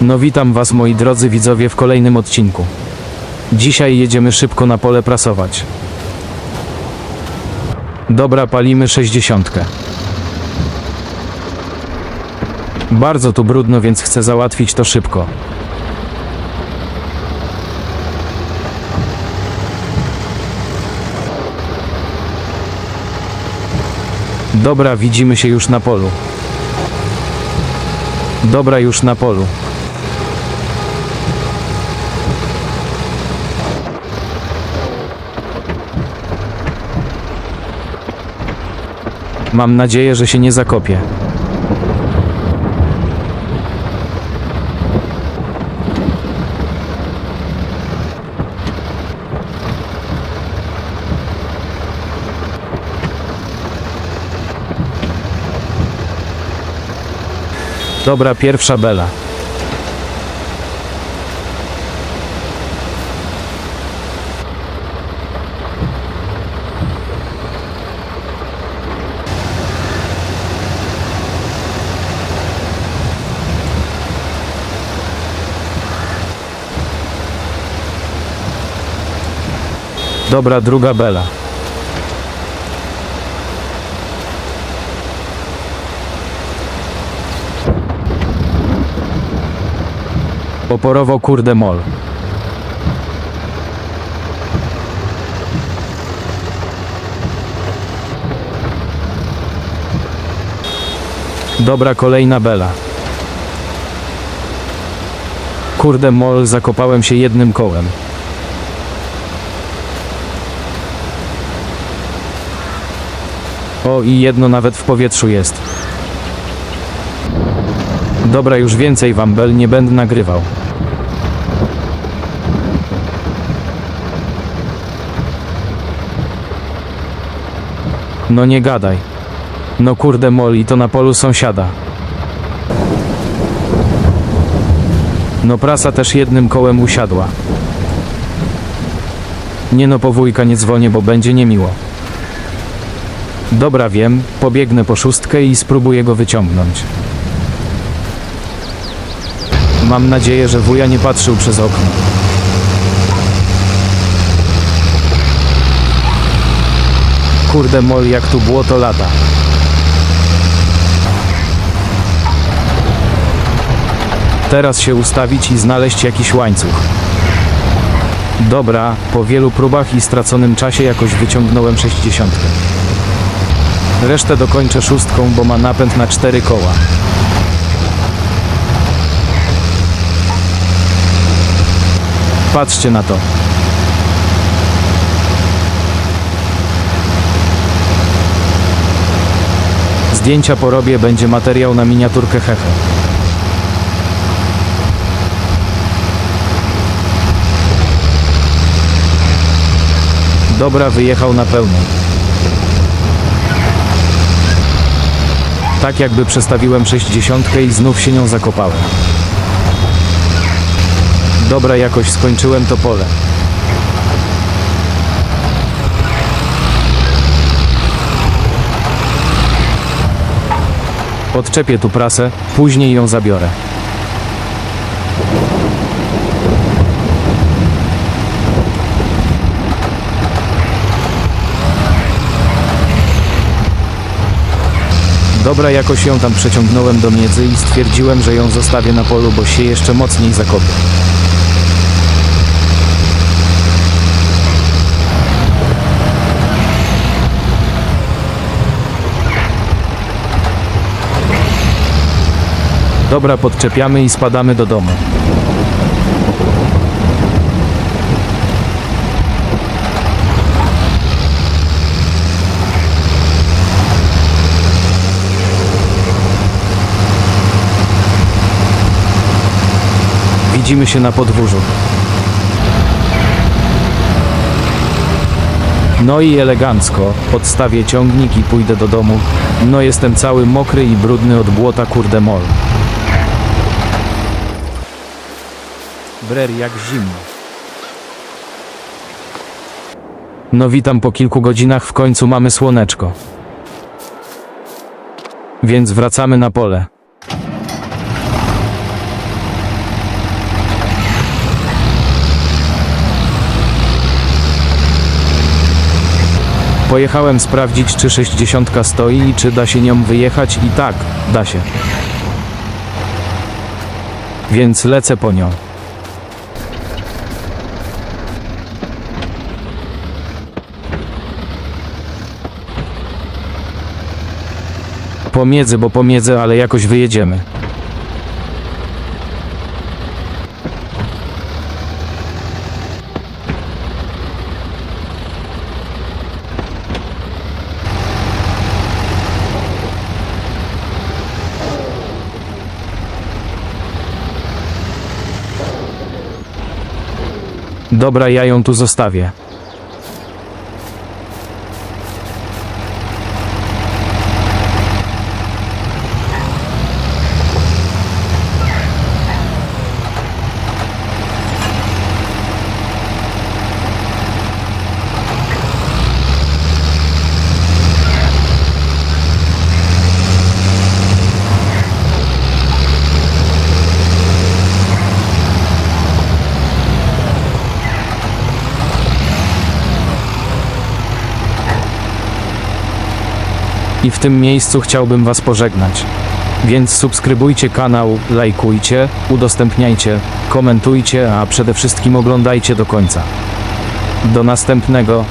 No witam was moi drodzy widzowie w kolejnym odcinku. Dzisiaj jedziemy szybko na pole prasować. Dobra, palimy sześćdziesiątkę. Bardzo tu brudno, więc chcę załatwić to szybko. Dobra, widzimy się już na polu. Dobra, już na polu. Mam nadzieję, że się nie zakopie. Dobra, pierwsza bela. Dobra, druga bela. Oporowo kurde mol. Dobra, kolejna bela. Kurde mol, zakopałem się jednym kołem. O, i jedno nawet w powietrzu jest. Dobra, już więcej wam bel nie będę nagrywał. No nie gadaj. No kurde moli, to na polu sąsiada. No prasa też jednym kołem usiadła. Nie no po wujka nie dzwonię, bo będzie niemiło. Dobra wiem, pobiegnę po szóstkę i spróbuję go wyciągnąć. Mam nadzieję, że wuja nie patrzył przez okno. Kurde mol, jak tu błoto lata. Teraz się ustawić i znaleźć jakiś łańcuch. Dobra, po wielu próbach i straconym czasie jakoś wyciągnąłem sześćdziesiątkę. Resztę dokończę szóstką, bo ma napęd na cztery koła. Patrzcie na to. Zdjęcia porobię, będzie materiał na miniaturkę hehe. Dobra, wyjechał na pełną. Tak jakby przestawiłem sześćdziesiątkę i znów się nią zakopałem. Dobra, jakoś skończyłem to pole. Odczepię tu prasę, później ją zabiorę. Dobra, jakoś ją tam przeciągnąłem do miedzy i stwierdziłem, że ją zostawię na polu, bo się jeszcze mocniej zakopie. Dobra, podczepiamy i spadamy do domu. Widzimy się na podwórzu. No i elegancko, odstawię ciągnik i pójdę do domu. No jestem cały mokry i brudny od błota kurde mol. Brer jak zimno. No witam po kilku godzinach, w końcu mamy słoneczko. Więc wracamy na pole. Pojechałem sprawdzić, czy 60 stoi i czy da się nią wyjechać i tak, da się. Więc lecę po nią. Pomiedzę, bo pomiedzę, ale jakoś wyjedziemy. Dobra, ja ją tu zostawię. I w tym miejscu chciałbym Was pożegnać. Więc subskrybujcie kanał, lajkujcie, udostępniajcie, komentujcie, a przede wszystkim oglądajcie do końca. Do następnego.